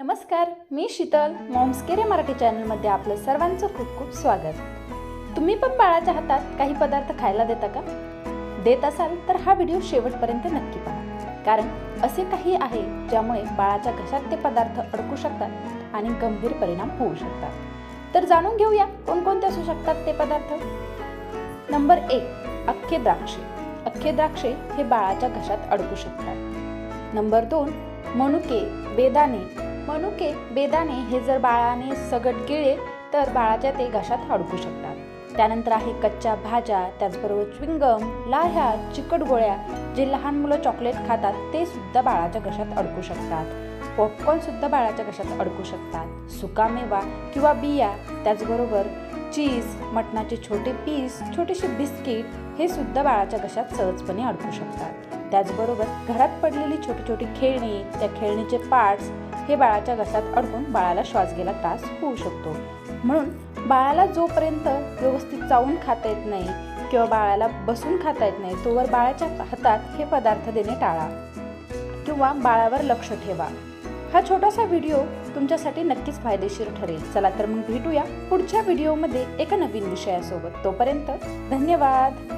नमस्कार मी शीतल. मॉम्स केरे मराठी चॅनलमध्ये आपलं सर्वांचं खूप खूप स्वागत. तुम्ही पण बाळाच्या हातात काही पदार्थ खायला देता का? देत असाल तर हा व्हिडिओ शेवटपर्यंत नक्की पहा. कारण असे काही आहे ज्यामुळे बाळाच्या घशात ते पदार्थ अडकू शकतात आणि गंभीर परिणाम होऊ शकतात. तर जाणून घेऊया कोणकोणते असू शकतात ते पदार्थ? नंबर एक अख्खे द्राक्षे. अख्खे द्राक्षे हे बाळाच्या घशात अडकू शकतात. नंबर दोन मनुके बेदाणे मनुके बेदाणे हे जर बाळाने सगट गिळे तर बाळाच्या ते घशात अडकू शकतात. त्यानंतर आहे कच्च्या भाज्या त्याचबरोबर च्विंगम लाह्या चिकट गोळ्या जे लहान मुलं चॉकलेट खातात ते सुद्धा बाळाच्या घशात अडकू शकतात. पॉपकॉर्न सुद्धा बाळाच्या घशात अडकू शकतात. सुकामेवा किंवा बिया त्याचबरोबर चीज मटणाचे छोटे पीस छोटेसे बिस्किट हे सुद्धा बाळाच्या घशात सहजपणे अडकू शकतात. त्याचबरोबर घरात पडलेली छोटी छोटी खेळणी त्या खेळणीचे पार्ट्स हे बाळाच्या घशात अडकून बाळाला श्वास गेला त्रास होऊ शकतो. म्हणून बाळाला जोपर्यंत व्यवस्थित चावून खाता येत नाही किंवा बाळाला बसून खाता येत नाही तोवर बाळाच्या हातात हे पदार्थ देणे टाळा किंवा बाळावर लक्ष ठेवा. हा छोटासा व्हिडिओ तुमच्यासाठी नक्कीच फायदेशीर ठरेल. चला तर मग भेटूया पुढच्या व्हिडिओमध्ये एका नवीन विषयासोबत. तोपर्यंत धन्यवाद.